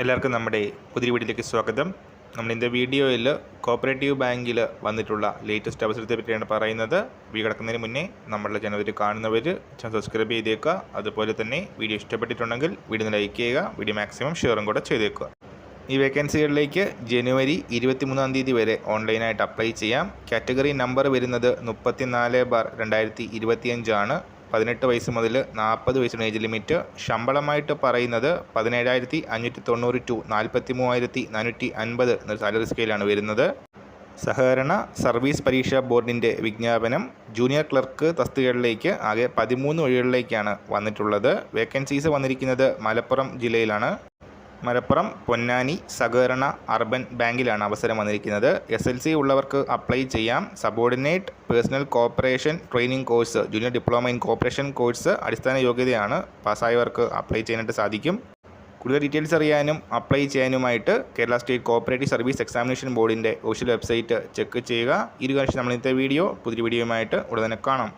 എല്ലാവർക്കും നമ്മുടെ പുതിയ വീട്ടിലേക്ക് സ്വാഗതം. നമ്മൾ ഇന്നത്തെ വീഡിയോയിൽ കോപ്പറേറ്റീവ് ബാങ്കിൽ വന്നിട്ടുള്ള ലേറ്റസ്റ്റ് അവസരത്തെ പറ്റിയാണ് പറയുന്നത്. വീഡിയോ കിടക്കുന്നതിന് മുന്നേ നമ്മളുടെ ചാനൽ കാണുന്നവർ ചാനൽ സബ്സ്ക്രൈബ് ചെയ്തേക്കുക. അതുപോലെ തന്നെ വീഡിയോ ഇഷ്ടപ്പെട്ടിട്ടുണ്ടെങ്കിൽ വീഡിയോ ലൈക്ക് ചെയ്യുക. വീഡിയോ മാക്സിമം ഷെയറും കൂടെ ചെയ്തേക്കുക. ഈ വേക്കൻസികളിലേക്ക് ജനുവരി ഇരുപത്തിമൂന്നാം തീയതി വരെ ഓൺലൈനായിട്ട് അപ്ലൈ ചെയ്യാം. കാറ്റഗറി നമ്പർ വരുന്നത് മുപ്പത്തിനാല് ബാർ രണ്ടായിരത്തി ഇരുപത്തിയഞ്ചാണ്. പതിനെട്ട് വയസ്സ് മുതൽ നാൽപ്പത് വയസ്സിന് ഏജ് ലിമിറ്റ്. ശമ്പളമായിട്ട് പറയുന്നത് പതിനേഴായിരത്തി അഞ്ഞൂറ്റി തൊണ്ണൂറ് ടു നാൽപ്പത്തി മൂവായിരത്തി നാനൂറ്റി അൻപത് എന്നൊരു സാലറി സ്കെയിലാണ് വരുന്നത്. സഹകരണ സർവീസ് പരീക്ഷാ ബോർഡിന്റെ വിജ്ഞാപനം ജൂനിയർ ക്ലർക്ക് തസ്തികകളിലേക്ക് ആകെ പതിമൂന്ന് വഴികളിലേക്കാണ് വന്നിട്ടുള്ളത്. വേക്കൻസീസ് വന്നിരിക്കുന്നത് മലപ്പുറം ജില്ലയിലാണ്. മലപ്പുറം പൊന്നാനി സഹകരണ അർബൻ ബാങ്കിലാണ് അവസരം വന്നിരിക്കുന്നത്. എസ് എൽ സി ഉള്ളവർക്ക് അപ്ലൈ ചെയ്യാം. Subordinate personnel cooperation training course junior diploma in cooperation course അടിസ്ഥാന യോഗ്യതയാണ് പാസ്സായവർക്ക് അപ്ലൈ ചെയ്യാനായിട്ട് സാധിക്കും. കൂടുതൽ ഡീറ്റെയിൽസ് അറിയാനും apply ചെയ്യാനുമായിട്ട് Kerala state cooperative service examination ബോർഡിന്റെ ഒഫീഷ്യൽ വെബ്സൈറ്റ് ചെക്ക് ചെയ്യുക. ഇരു കാര്യം നമ്മൾ ഇന്നത്തെ വീഡിയോ പുതിയ വീഡിയോയുമായിട്ട് ഉടനെ കാണാം.